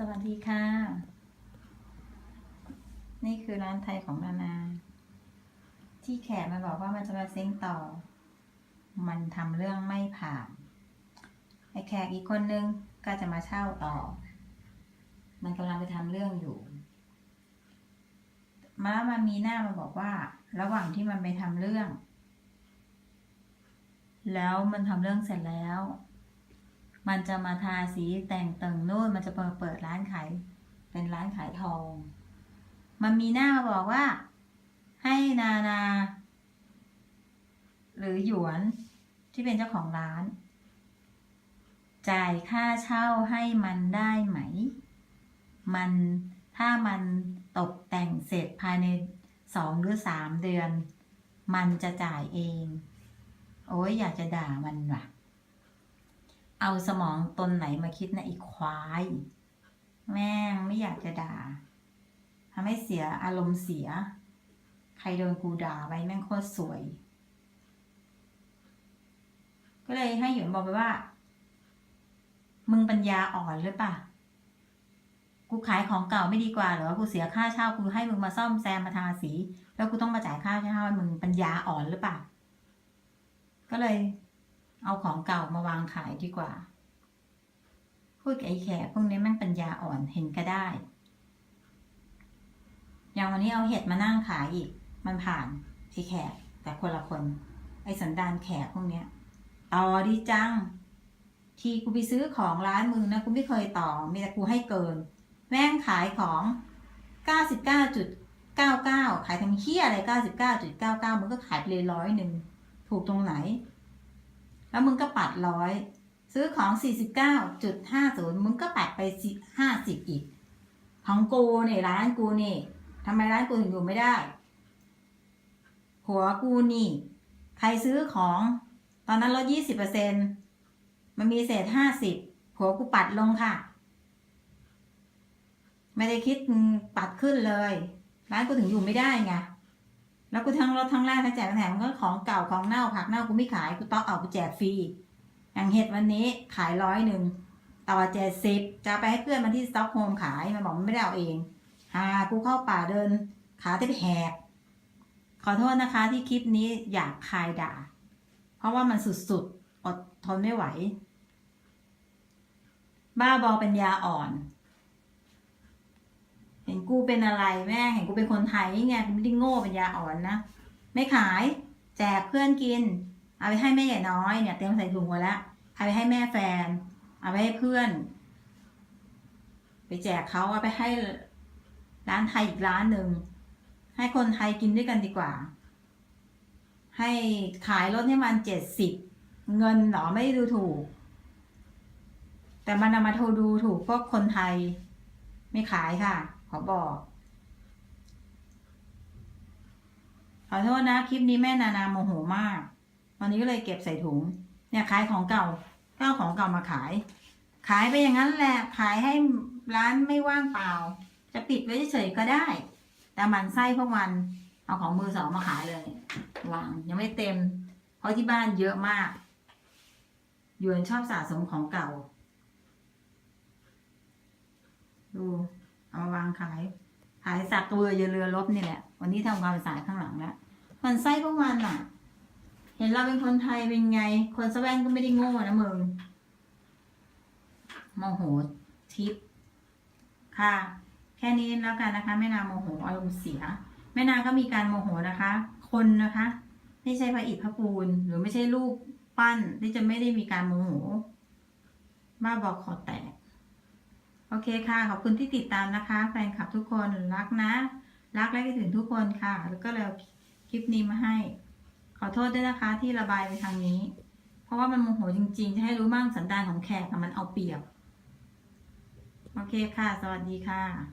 สวัสดีค่ะ นี่คือร้านไทยของนานา ที่แขกมาบอกว่ามันจะมาเซ้งต่อ มันทำเรื่องไม่ผ่าน ไอ้แขกอีกคนนึงก็จะมาเช่าต่อ มันกำลังไปทำเรื่องอยู่มาแล้วมันมีหน้ามาบอกว่า ระหว่างที่มันไปทำเรื่อง แล้วมันทำเรื่องเสร็จแล้ว มันจะมาทาสีแต่งเติ่งนู่นมันจะเปิดเปิดร้านขายเป็นร้านขายทอง มันมีหน้ามาบอกว่า ให้นานา หรือหยวนที่เป็นเจ้าของร้าน จ่ายค่าเช่าให้มันได้ไหม มันถ้ามันตกแต่งเสร็จภายในสองหรือสามเดือน มันจะจ่ายเอง โอ้ยอยากจะด่ามันว่ะ เอาสมองตนไหนมาคิดนะอีกควาย แม่งไม่อยากจะด่าทำให้เสียอารมณ์เสีย ใครโดนกูด่าไปแม่งโคตรสวย ก็เลยให้หยวนบอกไปว่า มึงปัญญาอ่อนหรือปล่ากูขายของเก่าไม่ดีกว่าเหรอ กูเสียค่าเช่า กูให้มึงมาซ่อมแซมมาทาสี แล้วกูต้องมาจ่ายค่าเช่าให้มึงปัญญาอ่อนหรือปล่าก็เลย เอาของเก่ามาวางขายดีกว่า พูดกับไอ้แขกพวกนี้แม่งปัญญาอ่อนเห็นก็ได้ อย่างวันนี้เอาเห็ดมานั่งขายอีก มันผ่านไอ้แขก แต่คนละคน ไอ้สันดานแขกพวกเนี้ยต่อดีจัง ทีกูไปซื้อของร้านมึงนะกูไม่เคยต่อ มีแต่กูให้เกิน แม่งขายของเก้าสิบเก้าจุดเก้าเก้าขายทำเฮี้ยอะไรเก้าสิบเก้าจุดเก้าเก้ามึงก็ขายไปเลยร้อยหนึ่ง ถูกตรงไหน แล้วมึงก็ปัดร้อยซื้อของสี่สิบเก้าจุดห้าศูนย์มึงก็ปัดไปห้าสิบอีก ของกูเนี่ยร้านกูนี่ทำไมร้านกูถึงอยู่ไม่ได้ หัวกูนี่ ใครซื้อของ ตอนนั้นลดยี่สิบเปอร์เซ็นมันมีเศษห้าสิบหัวกูปัดลงค่ะ ไม่ได้คิดปัดขึ้นเลย ร้านกูถึงอยู่ไม่ได้ไง แล้วกูทั้งรถทั้งแรกทั้งแจกทั้งแถมันก็ของเก่าของเน่าผักเน่ากูไม่ขายกูต้องเอากูแจกฟรีอย่างเห็ดวันนี้ขายร้อยหนึ่งต่อเจ็ดสิบจะไปให้เพื่อนมาที่สต็อกโฮมขายมันบอกมันไม่ได้เอาเองหากูเข้าป่าเดิน ขาแทบแหก ขอโทษนะคะที่คลิปนี้อยากคายด่า เพราะว่ามันสุดๆอดทนไม่ไหว บ้าบอเป็นยาอ่อน เห็นกูเป็นอะไรแม่เห็นกูเป็นคนไทยไงกูไม่ได้โง่เป็นยาอ่อนนะไม่ขาย แจกเพื่อนกิน เอาไปให้แม่ใหญ่น้อยเนี่ยเตรียมใส่ถุงไว้แล้วเอาไปให้แม่แฟน เอาไปให้เพื่อน ไปแจกเขาเอาไปให้ร้านไทยอีกร้านหนึ่งให้คนไทยกินด้วยกันดีกว่า ให้ขายลดให้มันเจ็ดสิบเงินหรอไม่ได้ดูถูก แต่มันเอามาโทรดูถูกพวกคนไทย ไม่ขายค่ะ ขอบอก ขอโทษนะ คลิปนี้แม่นานาโมโหมาก วันนี้ก็เลยเก็บใส่ถุง เนี่ยขายของเก่าก็เอาของเก่ามาขาย ขายไปอย่างนั้นแหละ ขายให้ร้านไม่ว่างเปล่า จะปิดไว้เฉยๆก็ได้ แต่มันไส้พวกมันเอาของมือสองมาขายเลยวางยังไม่เต็ม เพราะที่บ้านเยอะมากยวนชอบสะสมของเก่า ดูเอามาวางขาย ขายสักเรือเยเรือลบนี่แหละ วันนี้ทำความสะอาดข้างหลังแล้วมันไส้พวกมันอะ เห็นเราเป็นคนไทยเป็นไง คนสแวงก็ไม่ได้โง่นะมึงโมโหทิปค่ะ แค่นี้แล้วกันนะคะ แม่นาโมโหอารมณ์เสีย แม่นาก็มีการโมโหนะคะ คนนะคะ ไม่ใช่พระอิฐพระปูน หรือไม่ใช่รูปปั้นที่จะไม่ได้มีการโมโหบ้าบอกขอแตก เคค่ะ ขอบคุณที่ติดตามนะคะ แฟนคลับทุกคนรักนะ รักและคิดถึงทุกคนค่ะ แล้วก็เลยเอาคลิปนี้มาให้ ขอโทษด้วยนะคะที่ระบายไปทางนี้ เพราะว่ามันโมโหจริงๆ จะให้รู้มั่งสันดานของแขกมันเอาเปรียบ โอเคค่ะ สวัสดีค่ะ